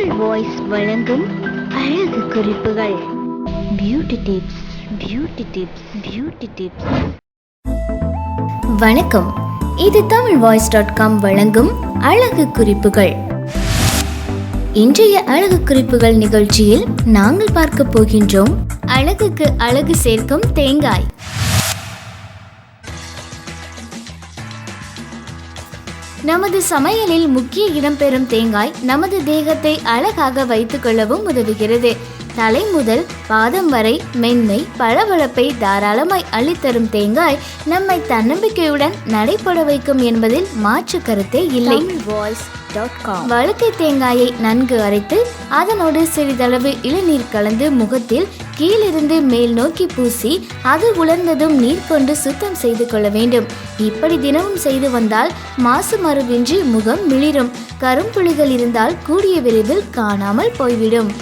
Tamil voice வழங்கும் அழகு குறிப்புகள். Beauty tips beauty tips beauty tips வணக்கம். இது தமிழ் வாய்ஸ் டாட் காம் வழங்கும் அழகு குறிப்புகள். இன்றைய அழகு குறிப்புகள் நிகழ்ச்சியில் நாங்கள் பார்க்க போகின்றோம் அழகுக்கு அழகு சேர்க்கும் தேங்காய். நமது சமையலில் முக்கிய இடம்பெறும் தேங்காய் நமது தேகத்தை அழகாக வைத்துக் கொள்ளவும் உதவுகிறது. தலை முதல் பாதம் வரை மென்மை பளபளப்பை தாராளமாய் அள்ளித்தரும் தேங்காய் நம்மை தன்னம்பிக்கையுடன் நடைபெற வைக்கும் என்பதில் மாற்று கருத்தே இல்லை. வாய்ஸ் வழுக்கை தேங்காயை நன்கு அரைத்து அதனோடு சிறிதளவு இளநீர் கலந்து முகத்தில் கீழிருந்து மேல் நோக்கி பூசி அது உலர்ந்ததும் நீர் கொண்டு சுத்தம் செய்து கொள்ள வேண்டும். இப்படி தினமும் செய்து வந்தால் மாசு மறுவின்றி முகம் மிளிரும். கரும்புள்ளிகள் இருந்தால் கூடிய விரைவில் காணாமல் போய்விடும்.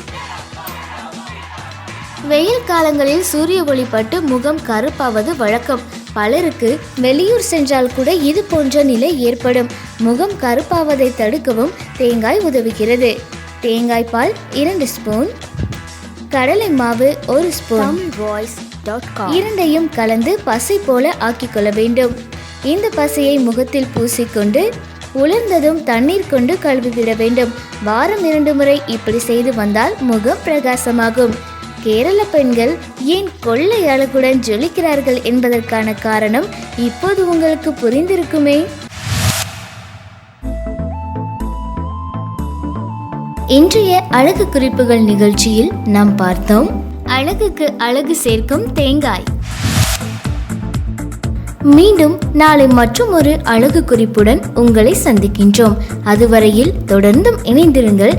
வெயில் காலங்களில் சூரிய ஒளிப்பட்டு முகம் கருப்பாவது வழக்கம். பலருக்கு வெளியூர் சென்றால் கூட இது போன்ற நிலை ஏற்படும். முகம் கருப்பாவதை தடுக்கவும் தேங்காய் உதவுகிறது. தேங்காய் பால் இரண்டு ஸ்பூன். கடலை மாவு ஒரு ஸ்பூன். இரண்டையும் கலந்து பசை போல ஆக்கிக் கொள்ள வேண்டும். இந்த பசையை முகத்தில் பூசிக்கொண்டு உலர்ந்ததும் தண்ணீர் கொண்டு கழுவிவிட வேண்டும். வாரம் இரண்டு முறை இப்படி செய்து வந்தால் முகம் பிரகாசமாகும். கேரள பெண்கள் ஏன் கொள்ளை அழகுடன் ஜொலிக்கிறார்கள் என்பதற்கான காரணம் இப்போது உங்களுக்கு புரிந்திருக்குமே. இன்றைய அழகு குறிப்புகள் நிகழ்ச்சியில் நாம் பார்த்தோம் அழகுக்கு அழகு சேர்க்கும் தேங்காய். மீண்டும் நாளை மற்றும் ஒரு அழகு குறிப்புடன் உங்களை சந்திக்கின்றோம். அதுவரையில் தொடர்ந்தும் இணைந்திருங்கள்.